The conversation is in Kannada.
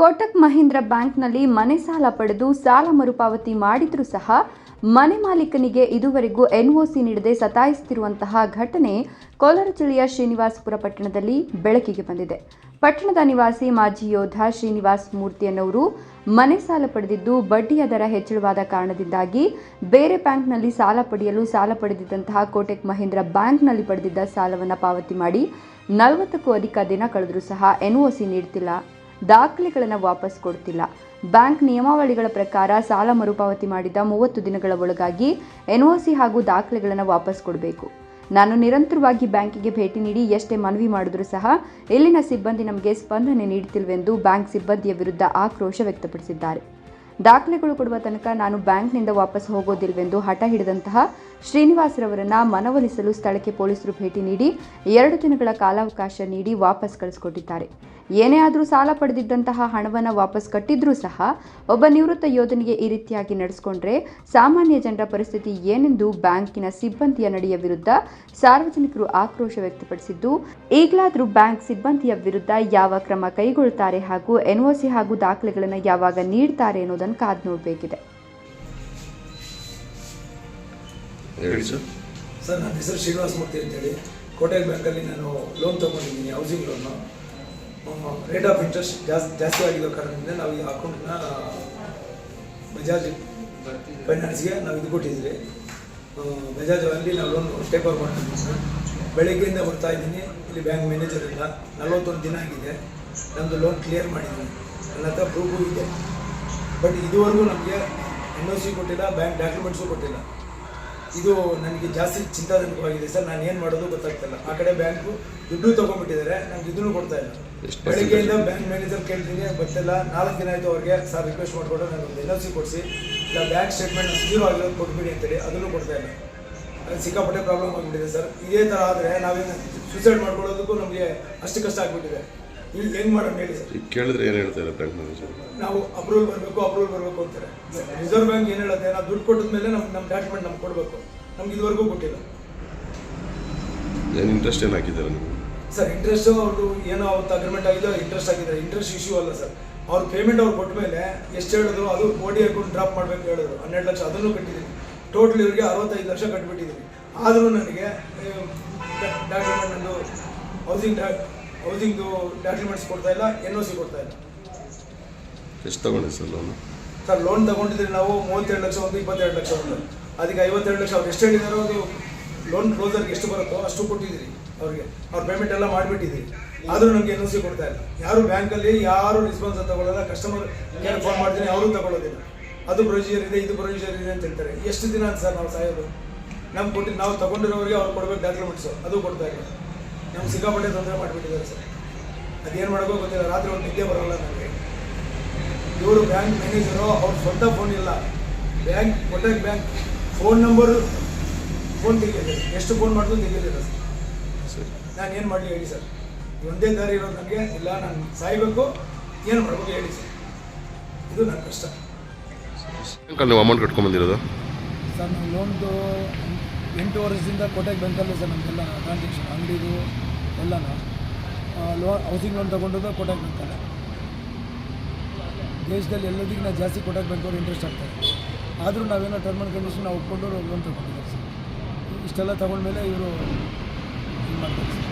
ಕೋಟಕ್ ಮಹೀಂದ್ರ ಬ್ಯಾಂಕ್ನಲ್ಲಿ ಮನೆ ಸಾಲ ಪಡೆದು ಸಾಲ ಮರುಪಾವತಿ ಮಾಡಿದ್ರೂ ಸಹ ಮನೆ ಮಾಲೀಕನಿಗೆ ಇದುವರೆಗೂ ಎನ್ಒಸಿ ನೀಡದೆ ಸತಾಯಿಸುತ್ತಿರುವಂತಹ ಘಟನೆ ಕೋಲಾರ ಜಿಲ್ಲೆಯ ಶ್ರೀನಿವಾಸಪುರ ಪಟ್ಟಣದಲ್ಲಿ ಬೆಳಕಿಗೆ ಬಂದಿದೆ. ಪಟ್ಟಣದ ನಿವಾಸಿ ಮಾಜಿ ಯೋಧ ಶ್ರೀನಿವಾಸ್ ಮೂರ್ತಿಯನ್ನವರು ಮನೆ ಸಾಲ ಪಡೆದಿದ್ದು ಬಡ್ಡಿಯ ದರ ಹೆಚ್ಚಳವಾದ ಕಾರಣದಿಂದಾಗಿ ಬೇರೆ ಬ್ಯಾಂಕ್ನಲ್ಲಿ ಸಾಲ ಪಡೆಯಲು ಸಾಲ ಪಡೆದಿದ್ದಂತಹ ಕೋಟೆಕ್ ಮಹೀಂದ್ರ ಬ್ಯಾಂಕ್ನಲ್ಲಿ ಪಡೆದಿದ್ದ ಸಾಲವನ್ನು ಪಾವತಿ ಮಾಡಿ ನಲವತ್ತಕ್ಕೂ ಅಧಿಕ ದಿನ ಕಳೆದರೂ ಸಹ ಎನ್ಒಸಿ ನೀಡ್ತಿಲ್ಲ ದಾಖಲೆಗಳನ್ನು ವಾಪಸ್ ಕೊಡ್ತಿಲ್ಲ. ಬ್ಯಾಂಕ್ ನಿಯಮಾವಳಿಗಳ ಪ್ರಕಾರ ಸಾಲ ಮರುಪಾವತಿ ಮಾಡಿದ ಮೂವತ್ತು ದಿನಗಳ ಒಳಗಾಗಿ ಎನ್ಒಸಿ ಹಾಗೂ ದಾಖಲೆಗಳನ್ನು ವಾಪಸ್ ಕೊಡಬೇಕು. ನಾನು ನಿರಂತರವಾಗಿ ಬ್ಯಾಂಕಿಗೆ ಭೇಟಿ ನೀಡಿ ಎಷ್ಟೇ ಮನವಿ ಮಾಡಿದರೂ ಸಹ ಇಲ್ಲಿನ ಸಿಬ್ಬಂದಿ ನಮಗೆ ಸ್ಪಂದನೆ ನೀಡುತ್ತಿಲ್ವೆಂದು ಬ್ಯಾಂಕ್ ಸಿಬ್ಬಂದಿಯ ವಿರುದ್ಧ ಆಕ್ರೋಶ ವ್ಯಕ್ತಪಡಿಸಿದ್ದಾರೆ. ದಾಖಲೆಗಳು ಕೊಡುವ ತನಕ ನಾನು ಬ್ಯಾಂಕ್ನಿಂದ ವಾಪಸ್ ಹೋಗೋದಿಲ್ವೆಂದು ಹಠ ಹಿಡಿದಂತಹ ಶ್ರೀನಿವಾಸರವರನ್ನ ಮನವೊಲಿಸಲು ಸ್ಥಳಕ್ಕೆ ಪೊಲೀಸರು ಭೇಟಿ ನೀಡಿ ಎರಡು ದಿನಗಳ ಕಾಲಾವಕಾಶ ನೀಡಿ ವಾಪಸ್ ಕಳಿಸಿಕೊಟ್ಟಿದ್ದಾರೆ. ಏನೇ ಆದರೂ ಸಾಲ ಪಡೆದಿದ್ದಂತಹ ಹಣವನ್ನು ವಾಪಸ್ ಕಟ್ಟಿದ್ರೂ ಸಹ ಒಬ್ಬ ನಿವೃತ್ತ ಯೋಧನಿಗೆ ಈ ರೀತಿಯಾಗಿ ನಡೆಸ್ಕೊಂಡ್ರೆ ಸಾಮಾನ್ಯ ಜನರ ಪರಿಸ್ಥಿತಿ ಏನೆಂದು ಬ್ಯಾಂಕಿನ ಸಿಬ್ಬಂದಿಯ ನಡೆಯ ವಿರುದ್ಧ ಸಾರ್ವಜನಿಕರು ಆಕ್ರೋಶ ವ್ಯಕ್ತಪಡಿಸಿದ್ದು ಈಗಲಾದರೂ ಬ್ಯಾಂಕ್ ಸಿಬ್ಬಂದಿಯ ವಿರುದ್ಧ ಯಾವ ಕ್ರಮ ಕೈಗೊಳ್ತಾರೆ ಹಾಗೂ ಎನ್ಒಸಿ ಹಾಗೂ ದಾಖಲೆಗಳನ್ನು ಯಾವಾಗ ನೀಡ್ತಾರೆ ಅನ್ನೋದನ್ನು ಕಾದು ನೋಡಬೇಕಿದೆ. ಸರ್. ಸರ್ ನನ್ನ ಹೆಸರು ಶ್ರೀನಿವಾಸ ಮೂರ್ತಿ ಅಂತೇಳಿ. ಕೋಟೆಲ್ ಬ್ಯಾಂಕಲ್ಲಿ ನಾನು ಲೋನ್ ತೊಗೊಂಡಿದ್ದೀನಿ housing loan rate of interest ಜಾಸ್ತಿ ಜಾಸ್ತಿ ಆಗಿರೋ ಕಾರಣದಿಂದ ನಾವು ಈ ಅಕೌಂಟ್ನ ಬಜಾಜ್ ಫೈನಾನ್ಸ್ಗೆ ನಾವು ಇದು ಕೊಟ್ಟಿದ್ದೀವಿ ಬಜಾಜ್ ಅಲ್ಲಿ ನಾವು ಲೋನ್ ಓವರ್ ಮಾಡ್ತೀವಿ ಸರ್. ಬೆಳಗ್ಗೆಯಿಂದ ಬರ್ತಾ ಇದ್ದೀನಿ. ಇಲ್ಲಿ ಬ್ಯಾಂಕ್ ಮ್ಯಾನೇಜರ್ ಇಲ್ಲ. ನಲವತ್ತೊಂದು ದಿನ ಆಗಿದೆ. ನಮ್ಮದು ಲೋನ್ ಕ್ಲಿಯರ್ ಮಾಡಿದ್ದೀನಿ ನನ್ನ ಹತ್ರ ಪ್ರೂಫು ಇದೆ. ಬಟ್ ಇದುವರೆಗೂ ನಮಗೆ ಎನ್ ಒ ಸಿ ಕೊಟ್ಟಿಲ್ಲ, ಬ್ಯಾಂಕ್ ಡಾಕ್ಯುಮೆಂಟ್ಸು ಕೊಟ್ಟಿಲ್ಲ. ಇದು ನನಗೆ ಜಾಸ್ತಿ ಚಿಂತಾಜನಕವಾಗಿದೆ ಸರ್. ನಾನು ಏನು ಮಾಡೋದು ಗೊತ್ತಾಗ್ತಿಲ್ಲ. ಆ ಕಡೆ ಬ್ಯಾಂಕು ದುಡ್ಡು ತೊಗೊಂಡ್ಬಿಟ್ಟಿದ್ದಾರೆ. ನನಗೆ ಇದನ್ನು ಕೊಡ್ತಾ ಇಲ್ಲ. ಬೆಳಿಗ್ಗೆಯಿಂದ ಬ್ಯಾಂಕ್ ಮ್ಯಾನೇಜರ್ ಕೇಳ್ತೀನಿ. ಬರ್ತಿಲ್ಲ ನಾಲ್ಕು ದಿನ ಆಯಿತು ಅವ್ರಿಗೆ. ಸರ್ ರಿಕ್ವೆಸ್ಟ್ ಮಾಡಿಕೊಂಡು ನನಗೆ ಒಂದು ಎನ್ ಸಿ ಕೊಡಿಸಿ. ಇಲ್ಲ ಬ್ಯಾಂಕ್ ಸ್ಟೇಟ್ಮೆಂಟ್ ಜೀರೋ ಆಗಿರೋದು ಕೊಟ್ಬಿಡಿ ಅಂತೇಳಿ. ಅದನ್ನು ಕೊಡ್ತಾ ಇಲ್ಲ. ಸಿಕ್ಕಾಪಟ್ಟೆ ಪ್ರಾಬ್ಲಮ್ ಆಗಿಬಿಟ್ಟಿದೆ ಸರ್. ಇದೇ ಥರ ಆದರೆ ನಾವೇನು ಸೂಸೈಡ್ ಮಾಡ್ಕೊಳ್ಳೋದಕ್ಕೂ ನಮಗೆ ಅಷ್ಟು ಕಷ್ಟ ಆಗಿಬಿಟ್ಟಿದೆ. ಈಗ ಹೆಂಗೆ ಮಾಡೋಣ ಹೇಳಿ ಸರ್. ಈಗ ಕೇಳಿದ್ರೆ ಏನು ಹೇಳ್ತಾರೆ ಬ್ಯಾಂಕ್ ಮ್ಯಾನೇಜರ್? ನಾವು ಅಪ್ರೂವಲ್ ಬರಬೇಕು ಅಪ್ರೂವಲ್ ಬರಬೇಕು ಅಂತಾರೆ. ರಿಸರ್ವ್ ಬ್ಯಾಂಕ್ ಏನು ಹೇಳುತ್ತೆ? ನಾವು ದುಡ್ಡು ಕೊಟ್ಟಿದ ಮೇಲೆ ನಮ್ಗೆ ನಮ್ಮ ಡಾಕ್ಯುಮೆಂಟ್ ನಮ್ಗೆ ಕೊಡಬೇಕು. ನಮ್ಗೆ ಇದುವರೆಗೂ ಕೊಟ್ಟಿಲ್ಲ. ಏನು ಇಂಟ್ರೆಸ್ಟ್ ಏನು ಹಾಕಿದ್ದಾರೆ ನೀವು? ಸರ್ ಇಂಟ್ರೆಸ್ಟ್ ಅವ್ರದ್ದು ಏನೋ ಅವತ್ತು ಅಗ್ರಿಮೆಂಟ್ ಆಗಿದೆ ಇಂಟ್ರೆಸ್ಟ್ ಆಗಿದೆ ಇಂಟ್ರೆಸ್ಟ್ ಇಶ್ಯೂ ಅಲ್ಲ ಸರ್. ಅವ್ರ ಪೇಮೆಂಟ್ ಅವ್ರು ಕೊಟ್ಟ ಮೇಲೆ ಎಷ್ಟು ಹೇಳಿದ್ರು? ಅದು ಓಡಿ ಅಕೌಂಟ್ ಡ್ರಾಪ್ ಮಾಡಬೇಕು ಹೇಳಿದ್ರು. ಹನ್ನೆರಡು ಲಕ್ಷ ಅದನ್ನು ಕಟ್ಟಿದ್ದೀನಿ. ಟೋಟಲ್ ಇವರಿಗೆ ಅರವತ್ತೈದು ಲಕ್ಷ ಕಟ್ಬಿಟ್ಟಿದ್ದೀನಿ. ಆದರೂ ನನಗೆ ಡಾಕ್ಯುಮೆಂಟ್ ನಂದು ಹೌಸಿಂಗ್ ಡಾ ಹೌಸಿಂಗ್ದು ಡಾಕ್ಯುಮೆಂಟ್ಸ್ ಕೊಡ್ತಾ ಇಲ್ಲ ಎನ್ ಒ ಸಿ ಕೊಡ್ತಾ ಇಲ್ಲ. ಎಷ್ಟು ತಗೊಂಡೆ ಸರ್ ಲೋನು ಸರ್ ಲೋನ್ ತಗೊಂಡಿದ್ರೆ ನಾವು ಮೂವತ್ತೆರಡು ಲಕ್ಷ ಒಂದು ಇಪ್ಪತ್ತೆರಡು ಲಕ್ಷ ಒಂದು. ಅದಕ್ಕೆ ಐವತ್ತೆರಡು ಲಕ್ಷ ಅವ್ರು ಎಷ್ಟು ಹೇಳಿದಾರೋ ಅದು ಲೋನ್ ಕ್ಲೋಸರ್ಗೆ ಎಷ್ಟು ಬರುತ್ತೋ ಅಷ್ಟು ಕೊಟ್ಟಿದ್ದೀರಿ ಅವ್ರಿಗೆ. ಅವ್ರ ಪೇಮೆಂಟ್ ಎಲ್ಲ ಮಾಡಿಬಿಟ್ಟಿದ್ದೀರಿ. ಆದರೂ ನಮಗೆ ಎನ್ ಒ ಸಿ ಕೊಡ್ತಾ ಇಲ್ಲ. ಯಾರು ಬ್ಯಾಂಕಲ್ಲಿ ಯಾರು ರೆಸ್ಪಾನ್ಸ್ ತಗೊಳ್ಳಲ್ಲ ಕಸ್ಟಮರ್ ಕೇರ್ ಫೋನ್ ಮಾಡ್ತೀನಿ ಅವರು ತಗೊಳ್ಳೋದಿಲ್ಲ ಅದು ಪ್ರೊಸೀಜರ್ ಇದೆ ಇದು ಪ್ರೊಸೀಜರ್ ಇದೆ ಅಂತ ಹೇಳ್ತಾರೆ. ಎಷ್ಟು ದಿನ ಅಂತ ಸರ್ ನಾವು ಸಾಯೋದು? ನಮ್ಗೆ ಕೊಟ್ಟು ನಾವು ತಗೊಂಡಿರೋರಿಗೆ ಅವ್ರು ಕೊಡ್ಬೇಕು ಡಾಕ್ಯುಮೆಂಟ್ಸು ಅದು ಕೊಡ್ತಾ ಇಲ್ಲ. ನಮ್ಗೆ ಸಿಕ್ಕಾಪಟ್ಟೆ ತೊಂದರೆ ಮಾಡಿಬಿಟ್ಟಿದ್ದಾರೆ ಸರ್. ಅದೇನು ಮಾಡೋಕ್ಕೋ ಗೊತ್ತಿಲ್ಲ ರಾತ್ರಿ ಒಂದು ನಿದ್ದೆ ಬರೋಲ್ಲ ನನಗೆ ಇವರು ಬ್ಯಾಂಕ್ ಮ್ಯಾನೇಜರು ಅವ್ರ ಸ್ವಂತ ಫೋನ್ ಇಲ್ಲ. ಬ್ಯಾಂಕ್ ಕೊಟ್ಟಾಗ ಬ್ಯಾಂಕ್. ಫೋನ್ ನಂಬರು ಫೋನ್ ತೆಗಿಯೋದು. ಎಷ್ಟು ಫೋನ್ ಮಾಡಿದ್ರು ತೆಗಿಯೋದಿಲ್ಲ ಸರ್. ಸರಿ. ನಾನು ಏನು ಮಾಡಲಿ ಹೇಳಿ ಸರ್. ಒಂದೇ ದಾರಿ ಇರೋದು ನನಗೆ ಇಲ್ಲ ನಾನು ಸಾಯ್ಬೇಕು ಏನು ಮಾಡಬೇಕು ಹೇಳಿ ಸರ್. ಇದು ನನ್ನ ಕಷ್ಟ. ಅಮೌಂಟ್ ಕಟ್ಕೊಂಡ್ಬಂದಿರೋದು ಸರ್ ನಾನು ಲೋನ್ದು ಎಂಟು ವರ್ಷದಿಂದ ಕೋಟೆಗೆ ಬ್ಯಾಂಕಲ್ಲೇ ಸರ್ ನಮಗೆಲ್ಲ ಟ್ರಾನ್ಸಾಕ್ಷನ್ ಅಂಗಡಿದು ಎಲ್ಲನೂ. ಲೋ ಹೌಸಿಂಗ್ ಲೋನ್ ತೊಗೊಂಡದ್ದು ಕೋಟೆಗೆ ಬ್ಯಾಂಕಲ್ಲೇ ದೇಶದಲ್ಲಿ ಎಲ್ಲದಕ್ಕೆ ನಾವು ಜಾಸ್ತಿ ಕೋಟೆಕ್ ಬ್ಯಾಂಕವ್ರು ಇಂಟ್ರೆಸ್ಟ್ ಆಗ್ತಾರೆ. ಆದರೂ ನಾವೇನೋ ಟರ್ಮ್ ಆ್ಯಂಡ್ ಕಂಡೀಷನ್ ನಾವು ಒಪ್ಕೊಂಡು ಲೋನ್ ತೊಗೊಂಡಿದ್ದೀವಿ ಸರ್. ಇಷ್ಟೆಲ್ಲ ತೊಗೊಂಡ್ಮೇಲೆ ಇವರು ಇದು ಮಾಡ್ತಾರೆ ಸರ್.